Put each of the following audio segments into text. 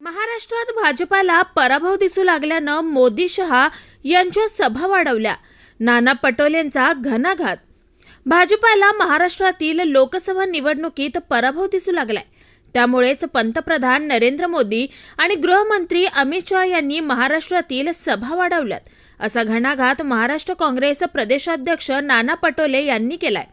महाराष्ट्रात भाजपाला पराभव दिसू लागल्यानं मोदी शहा यांच्या सभा वाढवल्या. नाना पटोलेंचा घणाघात. भाजपाला महाराष्ट्रातील लोकसभा निवडणुकीत पराभव दिसू लागलाय. त्यामुळेच पंतप्रधान नरेंद्र मोदी आणि गृहमंत्री अमित शहा यांनी महाराष्ट्रातील सभा वाढवल्यात. असा घणाघात महाराष्ट्र काँग्रेस प्रदेशाध्यक्ष नाना पटोले यांनी केलाय.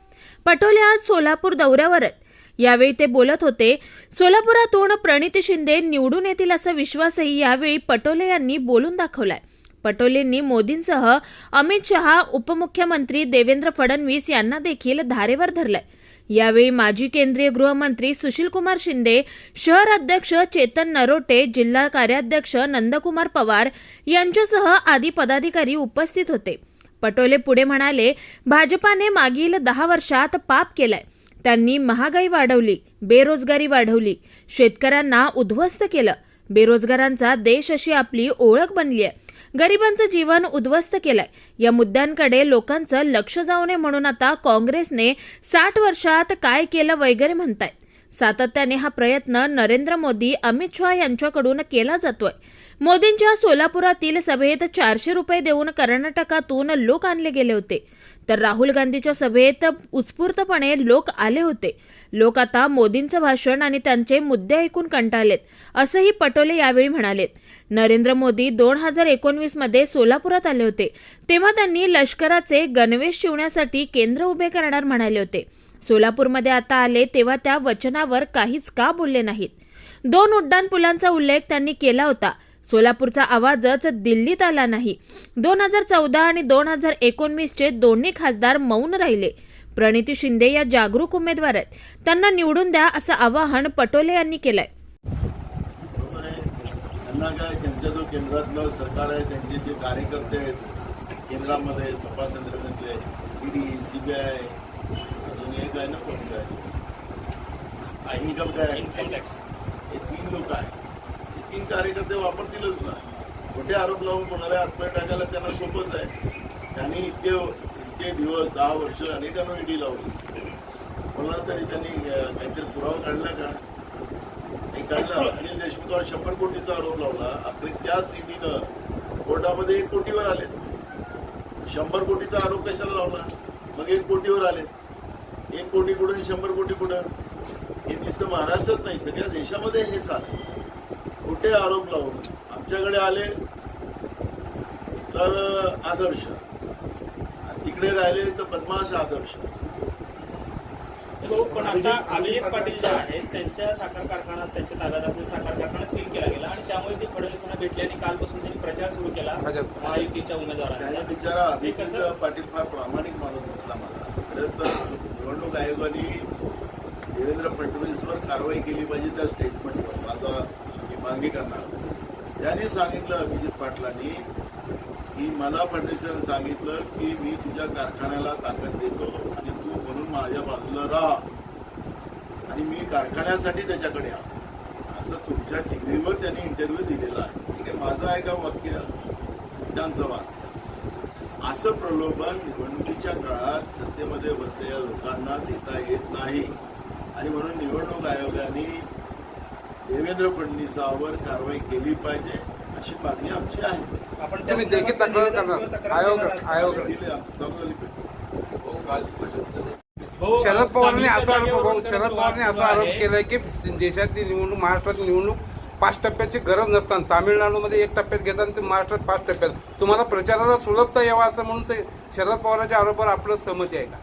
पटोले आज सोलापूर दौऱ्यावर आहेत यावेळी ते बोलत होते सोलापुरातून प्रणित शिंदे निवडून येतील असा विश्वासही यावेळी पटोले यांनी बोलून दाखवलाय. पटोलेंनी मोदींसह अमित शहा उपमुख्यमंत्री देवेंद्र फडणवीस यांना देखील धारेवर धरलंय. यावेळी माजी केंद्रीय गृहमंत्री सुशीलकुमार शिंदे शहर अध्यक्ष चेतन नरोटे जिल्हा कार्याध्यक्ष नंदकुमार पवार यांच्यासह आदी पदाधिकारी उपस्थित होते. पटोले पुढे म्हणाले भाजपाने मागील दहा वर्षात पाप केलाय. त्यांनी महागाई वाढवली बेरोजगारी वाढवली शेतकऱ्यांना उद्ध्वस्त केलं. बेरोजगारांचा देश अशी आपली ओळख बनली आहे. गरिबांचं जीवन उद्ध्वस्त केलंय. या मुद्द्यांकडे लोकांचं लक्ष जाऊ नये म्हणून आता काँग्रेसने साठ वर्षात काय केलं वगैरे म्हणतायत सातत्याने हा प्रयत्न नरेंद्र मोदी अमित शहा यांच्याकडून केला जातोय. मोदींच्या सोलापुरातील सभेत चारशे रुपये देऊन कर्नाटकातून लोक आणले गेले होते. तर राहुल गांधीच्या सभेत उत्स्फूर्तपणे लोक आले होते. लोक आता मोदींचं भाषण आणि त्यांचे मुद्दे ऐकून कंटाळलेत असंही पटोले यावेळी म्हणालेत. नरेंद्र मोदी दोन हजार एकोणवीसमध्ये सोलापुरात आले होते. तेव्हा त्यांनी लष्कराचे गणवेश शिवण्यासाठी केंद्र उभे करणार म्हणाले होते. सोलापूरमध्ये आता आले तेव्हा त्या वचनावर काहीच का बोलले नाहीत? दोन उड्डाण पुलांचा उल्लेख त्यांनी केला होता. सोलापूरचा आवाजच दिल्लीत आला नाही. दोन हजार चौदा आणि दोन हजार एकोणवीसचे दोन्ही खासदार मौन राहिले. प्रणिती शिंदे या जागरूक उमेदवार आहेत. त्यांना निवडून द्या असं आवाहन पटोले यांनी केलंय. त्यांना काय त्यांच्या जो केंद्रातलं सरकार आहे त्यांचे जे कार्यकर्ते आहेत केंद्रामध्ये तपास यंत्रणेतले ईडी सीबीआय अजून एक आहे ना कोणतं आहे? इन्कम टॅक्स हे तीन लोक आहेत. तीन कार्यकर्ते वापरतीलच ना. कुठे आरोप लावून कोणाला आत्महत्या टाकायला त्यांना सोपंच आहे. त्यांनी इतके इतके दिवस दहा वर्ष अनेकांना ईडी लावली. कोणाला तरी त्यांनी काहीतरी पुरावा काढला का? नाही काढला. अनिल देशमुखावर शंभर कोटीचा आरोप लावला. आपले त्याच ईडीनं कोर्टामध्ये एक कोटीवर आले शंभर कोटीचा आरोप कशाला लावला? मग एक कोटीवर आले एक कोटी कुठं शंभर कोटी कुठं? हे नुसतं महाराष्ट्रात नाही सगळ्या देशामध्ये हे चालू खोटे आरोप लावून आमच्याकडे आले तर आदर्श. तिकडे राहिले तर बदमाश आदर्श. हो पण आता अभिजित पाटील जे आहेत त्यांच्या साखर कारखाना त्यांच्या ताब्यात असलेला साखर कारखाना सील केला गेला आणि त्यामुळे ते फडणवीसांना भेटले आणि कालपासून त्यांनी प्रचार सुरू केला. महायुतीच्या उमेदवारांचा. बिचारा अभिजित पाटील फार प्रामाणिक माणूस दिसला मला. खरं तर निवडणूक आयोगाने देवेंद्र फडणवीसवर कारवाई केली पाहिजे त्या स्टेटमेंटवर माझा मागणी करणार. त्याने सांगितलं अभिजित पाटलांनी की मला फडणवीसांनी सांगितलं की मी तुझ्या कारखान्याला ताकद देतो आणि तू म्हणून माझ्या बाजूला राहा. आणि मी कारखान्यासाठी त्याच्याकडे आलो असं तुमच्या टीव्हीवर त्यांनी इंटरव्ह्यू दिलेला आहे. ठीक आहे माझं आहे का वाक्य? त्यांचं वाक्य असं प्रलोभन निवडणुकीच्या काळात सत्तेमध्ये बसलेल्या लोकांना देता येत नाही. आणि म्हणून निवडणूक आयोगाने देवेंद्र फडणवीसावर कारवाई केली पाहिजे अशी मागणी आमची आहे. आपण तुम्ही देखील तक्रार करणार. आयोग आयोग भेट. हो, शरद पवारांनी असा आरोप जागेवरून शरद पवारांनी असा आरोप आहे. केलाय की देशातली निवडणूक महाराष्ट्रातली निवडणूक पाच टप्प्याची गरज नसताना तामिळनाडूमध्ये एक टप्प्यात घेतात आणि ते महाराष्ट्रात पाच टप्प्यात. तुम्हाला प्रचाराला सुलभता यावा असं म्हणून ते शरद पवारांच्या आरोपावर आपलं सहमती आहे का?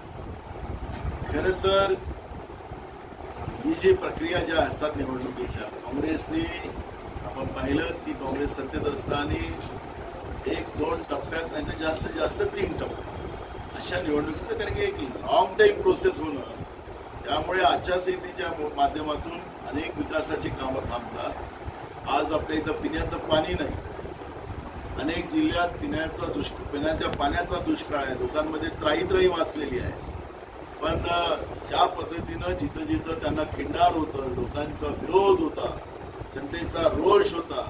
खरं तर ही जी प्रक्रिया ज्या असतात निवडणुकीच्या काँग्रेसने आपण पाहिलं की काँग्रेस सत्तेत असताना एक दोन टप्प्यात नाही तर जास्तीत जास्त तीन टप्प्यात अशा निवडणुकीचं कारण की एक लॉंग टाईम प्रोसेस होणं. त्यामुळे आचारसंहितेच्या माध्यमातून अनेक विकासाची कामं थांबतात. आज आपल्या इथं पिण्याचं पाणी नाही. अनेक जिल्ह्यात पिण्याचा दुष्काळ पिण्याच्या पाण्याचा दुष्काळ आहे. लोकांमध्ये त्राईत्राई वाचलेली आहे. पण ज्या पद्धतीनं जिथं जिथं त्यांना खिंडार होतं लोकांचा विरोध होता जनतेचा रोष होता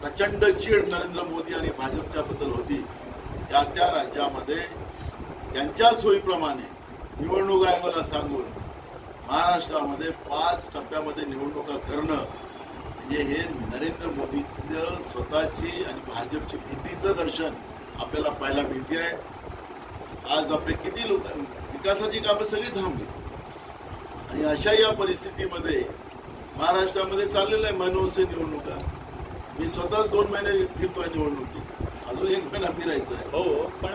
प्रचंड चीड नरेंद्र मोदी आणि भाजपच्या बद्दल होती त्या त्या राज्यामध्ये त्यांच्या सोयीप्रमाणे निवडणूक आयोगाला सांगून महाराष्ट्रामध्ये पाच टप्प्यामध्ये निवडणुका करणं म्हणजे हे नरेंद्र मोदीचं स्वतःची आणि भाजपची भीतीचं दर्शन आपल्याला पाहायला मिळते आहे आज आपले किती लोक विकासाची कामं सगळी थांबली. आणि अशा या परिस्थितीमध्ये महाराष्ट्रामध्ये चाललेलं आहे मनोहरचे निवडणुका. मी स्वतःच दोन महिने फिरतोय निवडणुकीत. अजून एक महिना फिरायचा आहे. हो, हो पण